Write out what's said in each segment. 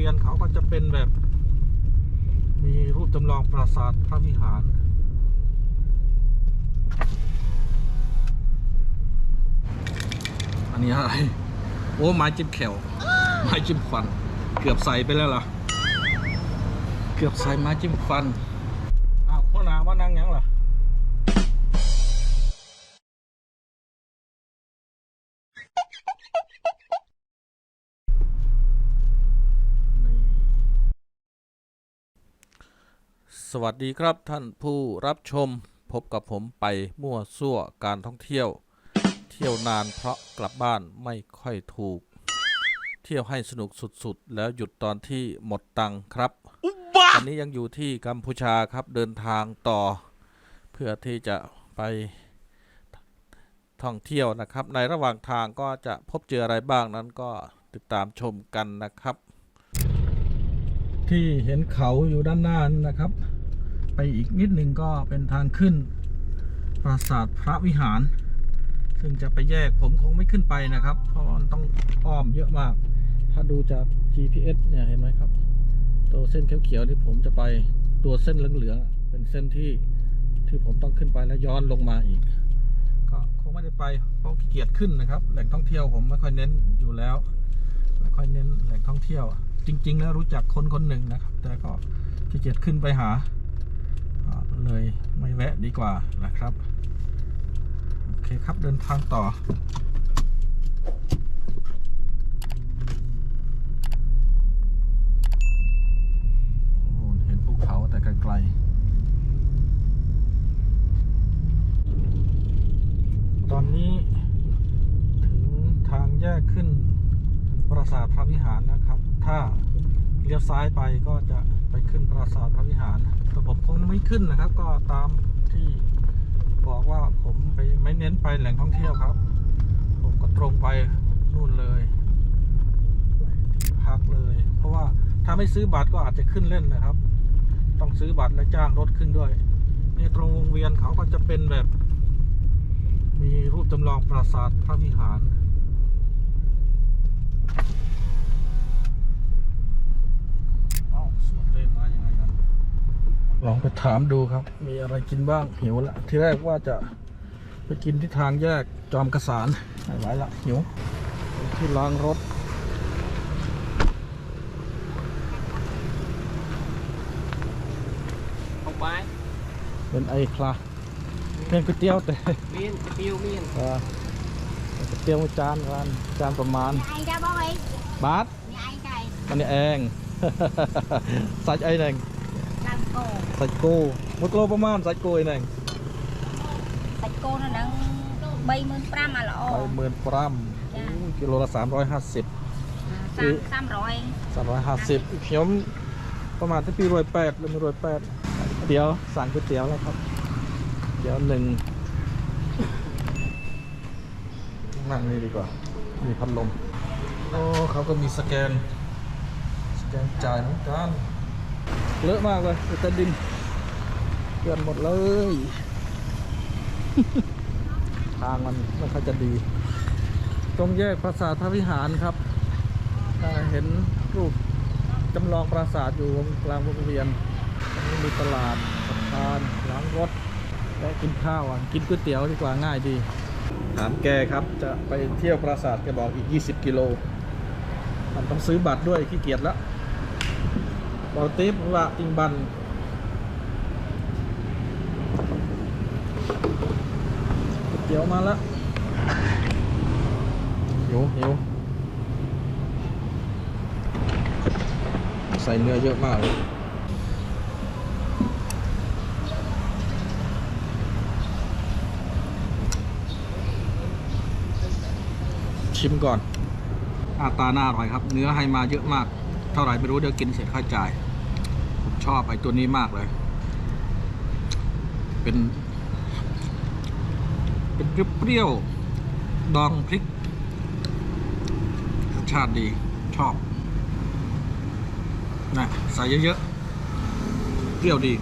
เวียนเขาก็จะเป็นแบบ มีรูปจำลองปราสาทพระวิหารอันนี้อะไร โอ้ไม้จิ้มแขวไม้จิ้มฟัน เกือบใส่ไปแล้วล่ะ เกือบใส่ไม้จิ้มฟันอ้าวพ่อนาว่านั่งยังล่ะ วัสดีครับท่านผู้รับชมพบกับผมไปมั่วซั่วการท่องเที่ยว เที่ยวนานเพราะกลับบ้านไม่ค่อยถูก เที่ยวให้สนุกสุดๆ แล้วหยุดตอนที่หมดตังค์ครับวันนี้ยังอยู่ที่กัมพูชาครับเดินทางต่อ เพื่อที่จะไปท่องเที่ยวนะครับ ในระหว่างทางก็จะพบเจออะไรบ้างนั้นก็ติดตามชมกันนะครับที่เห็นเขาอยู่ด้านหน้านั้นนะครับ ไปอีกนิดหนึ่งก็เป็นทางขึ้น ปราสาทพระวิหาร ซึ่งจะไปแยกผมคงไม่ขึ้นไปนะครับ เพราะมันต้องอ้อมเยอะมาก ถ้าดูจาก GPS เนี่ยเห็นไหมครับ ตัวเส้นเขียวๆนี่ผมจะไปตัวเส้นเหลืองๆเป็นเส้นที่ที่ผมต้องขึ้นไปแล้วย้อนลงมาอีก ก็คงไม่ได้ไปเพราะขี้เกียจขึ้นนะครับ แหล่งท่องเที่ยวผมไม่ค่อยเน้นอยู่แล้ว ไม่ค่อยเน้นแหล่งท่องเที่ยว จริง ๆ แล้วรู้จักคนคนหนึ่งนะครับ แต่ก็ขี้เกียจขึ้นไปหา เลยไม่แวะดีกว่านะครับ โอเคครับเดินทางต่อเห็นภูเขาแต่ไกลๆตอนนี้ถึงทางแยกขึ้นปราสาทพระวิหารนะครับ ถ้าเลี้ยวซ้ายไปก็จะไปขึ้นปราสาทพระวิหาร ผมคงไม่ขึ้นนะครับ ก็ตามที่บอกว่าผมไปไม่เน้นไปแหล่งท่องเที่ยวครับ ผมก็ตรงไปนู่นเลยที่พักเลย เพราะว่าถ้าไม่ซื้อบัตรก็อาจจะขึ้นเล่นนะครับ ต้องซื้อบัตรและจ้างรถขึ้นด้วยนี่ตรงวงเวียนเขาก็จะเป็นแบบ มีรูปจำลองปราสาทพระวิหาร เอ้าสวนเล่นมายังไงกัน ลองไปถามดูครับ มีอะไรกินบ้างหิวละที่แรกว่าจะไปกินที่ทางแยกจอมกระสานไม่ไหวละหิวที่ล้างรถ không bái เป็นไอ้คลาเป็นก๋วยเตี๋ยวแต่ miên tiêu miên เออก๋วยเตี๋ยวจานกันจานประมาณ Nhà ai ra bố ơi บาท Nhà ai cày มันนี่เองใส่ไอ้หนึ่ง Làm cổ ใส่กูมดโลประมาณใส่กูไอ้หนึ่ง Sạch cô nó đang bay mơn pram mà ไป lọ หมื่นปรัมจ้ะกิโลละสามร้อยห้าสิบ Sam Sam rồi สามร้อยห้าสิบเขียวประมาณที่ปีรวยแปดหรือไม่รวยแปดเดี๋ยวสั่งก๋วยเตี๋ยวแล้วครับ เดี๋ยวหนึ่งนั่งนี่ดีกว่า มีพัดลม โอ้เขาก็มีสแกน สแกนจ่ายเหมือนกัน เลอะมากเลยใต้ดินเกลื่อนหมดเลย ทางมันไม่ค่อยจะดี ตรงแยกปราสาทพระวิหารครับถ้าเห็นรูปจำลองปราสาทอยู่กลางวงเวียนตรงนี้มีตลาดสะพานล้างรถ และกินข้าวอะกินก๋วยเตี๋ยวดีกว่าง่ายดี ถามแกครับจะไปเที่ยวปราสาทแกบอกอีก 20 กิโล มันต้องซื้อบัตรด้วยขี้เกียจแล้ว บอกติ๊บว่าติงบันเตี๋ยวมาแล้วหิวหิวใส่เนื้อเยอะมากเลยชิมก่อนหน้าตาน่าอร่อยครับ เนื้อให้มาเยอะมาก ท่าไหร่ไม่รู้เดี๋ยวกินเสร็จค่อยจ่ายผมชอบไอ้ตัวนี้มากเลย เป็น เป็นเปรี้ยวๆดองพริกรสชาติดีชอบนะใส่เยอะๆเปรี้ยวดี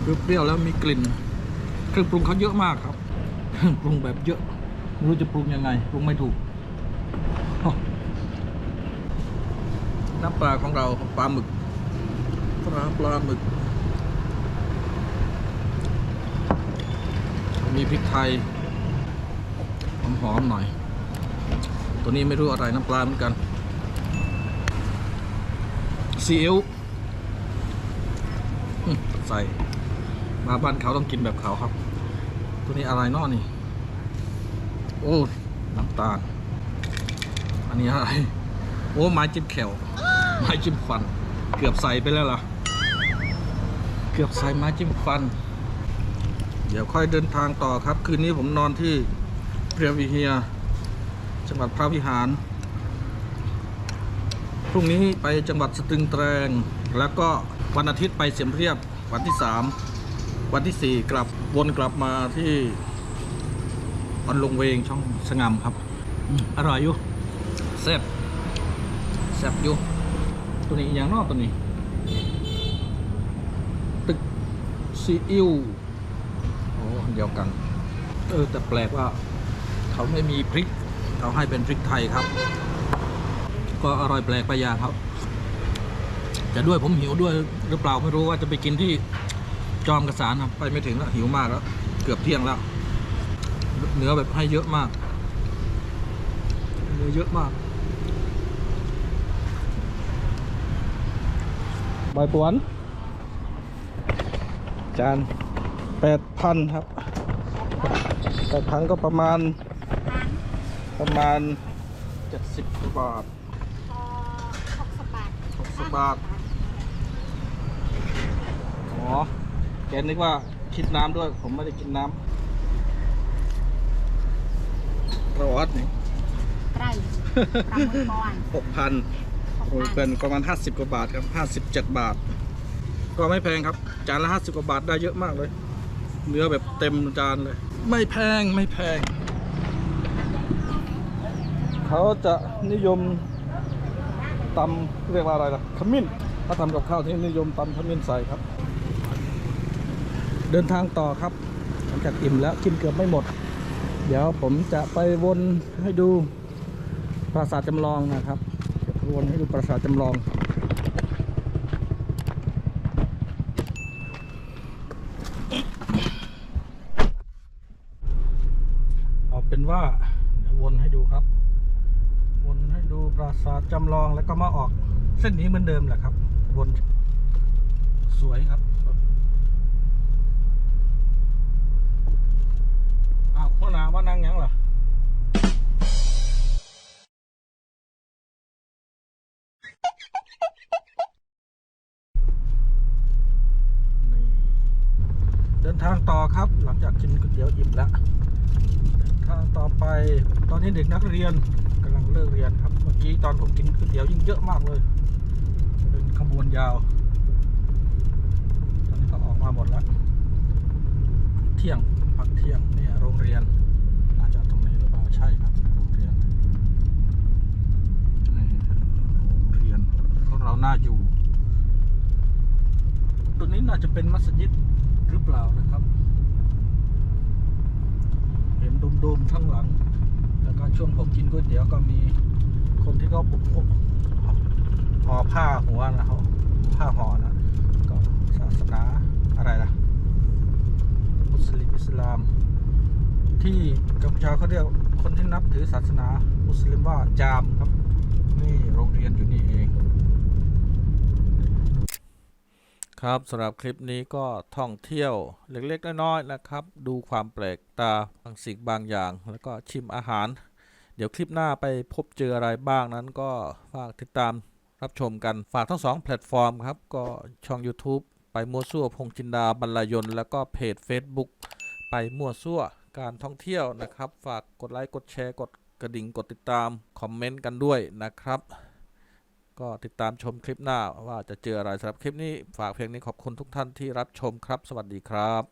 เปรี้ยวแล้วมีกลิ่นเครื่องปรุงเขาเยอะมากครับปรุงแบบเยอะไม่รู้จะปรุงยังไงปรุงไม่ถูกอ้อ น้ำปลาของเราปลาหมึกปลาปลาหมึก มีพริกไทยหอมๆหน่อย ตัวนี้ไม่รู้อะไรน้ำปลาเหมือนกันซีอิ๊วใส่มาบ้านเขาต้องกินแบบเขาครับ ตัวนี้อะไรนอนี่ โอ้ น้ำตาล อันนี้อะไร โอ้ไม้จิ้มแขว ไม้จิ้มฟัน เกือบใส่ไปแล้วล่ะ เกือบใส่ไม้จิ้มฟัน เดี๋ยวค่อยเดินทางต่อครับ คืนนี้ผมนอนที่เรียวิเฮีย จังหวัดพระวิหาร พรุ่งนี้ไปจังหวัดสตึงแตรงแล้วก็วันอาทิตย์ไปเสียมเรียบวันที่สามวันที่สี่กลับวนกลับมาที่วันลงเวงช่องสงามครับ อร่อยอยู่แซ่บแซ่บอยู่ ตัวนี้อย่างนอกตัวนี้ ตึกซีอิ๊วโอ้อันเดียวกัน เออ แต่แปลกว่า เขาไม่มีพริก เขาให้เป็นพริกไทยครับ ก็อร่อยแปลกไปอย่างครับ จะด้วยผมหิวด้วยหรือเปล่าไม่รู้ว่าจะไปกินที่จอมกระสานไปไม่ถึงแล้วหิวมากแล้ว เกือบเที่ยงแล้ว เนื้อแบบให้เยอะมาก เนื้อเยอะมาก ใบปวนจานแปดพันครับแปดพันก็ประมาณ ประมาณเจ็ดสิบกว่าบาทพอหกสิบบาทหกสิบบาทอ๋อแกนึกว่าคิดน้ำด้วย ผมไม่ได้กินน้ำร้อนนี่ไกลปลาหมึกก่อนหกพันหก โอ้ยเป็นประมาณห้าสิบกว่าบาทครับห้าสิบเจ็ดบาท ก็ไม่แพงครับ จานละห้าสิบกว่าบาทได้เยอะมากเลย เนื้อแบบเต็มจานเลย ไม่แพงไม่แพง เขาจะนิยมตำเรียกว่าอะไรล่ะขมิ้นถ้าทำกับข้าวที่นิยมตำขมิ้นใส่ครับ เดินทางต่อครับหลังจากอิ่มแล้วกินเกือบไม่หมด เดี๋ยวผมจะไปวนให้ดูปราสาทจำลองนะครับ วนให้ดูปราสาทจำลอง เอาเป็นว่า เดี๋ยววนให้ดูครับ วนให้ดูปราสาทจำลองแล้วก็มาออกเส้นนี้เหมือนเดิมแหละครับ วนสวยครับอ้าวพ่อนาว่านั่งยังเหรอ ดินทางต่อครับ หลังจากกินก๋วยเตี๋ยวอิ่มแล้วเดินทางต่อไป ตอนนี้เด็กนักเรียนกำลังเลิกเรียนครับ เมื่อกี้ตอนผมกินก๋วยเตี๋ยวยิ่งเยอะมากเลย เป็นขบวนยาว ตอนนี้ก็ออกมาหมดแล้ว เที่ยงพักเที่ยงเนี่ยโรงเรียน น่าจะตรงนี้หรือเปล่าใช่ครับ โรงเรียนนี่โรงเรียนของเราน่าอยู่ ตัวนี้น่าจะเป็นมัสยิดหรือเปล่านะครับ เห็นโดมๆข้างหลัง แล้วก็ช่วงผมกินก๋วย เตี๋ยวก็มีคนที่เขาปุกห่อผ้าหัวนะเขาผ้าห่อนะก็ศาสนาอะไรล่ะมุสลิมอิสลาม ที่กัมพูชาเขาเรียกคนที่นับถือศาสนามุสลิมว่าจามครับ นี่โรงเรียนอยู่นี่เอง ครับสำหรับคลิปนี้ก็ท่องเที่ยวเล็กๆน้อยๆนะครับ ดูความแปลกตาบางสิ่งบางอย่าง แล้วก็ชิมอาหาร เดี๋ยวคลิปหน้าไปพบเจออะไรบ้างนั้นก็ฝากติดตามรับชมกันฝากทั้งสองแพลตฟอร์มครับ ก็ช่อง YouTube ไปมั่วซั่วพงจินดาบรรยน แล้วก็เพจ Facebook ไปมั่วซั่วการท่องเที่ยวนะครับ ฝากกดไลค์กดแชร์กดกระดิ่งกดติดตาม คอมเมนต์กันด้วยนะครับ ก็ติดตามชมคลิปหน้าว่าจะเจออะไรสำหรับคลิปนี้ ฝากเพลงนี้ขอบคุณทุกท่านที่รับชมครับ สวัสดีครับ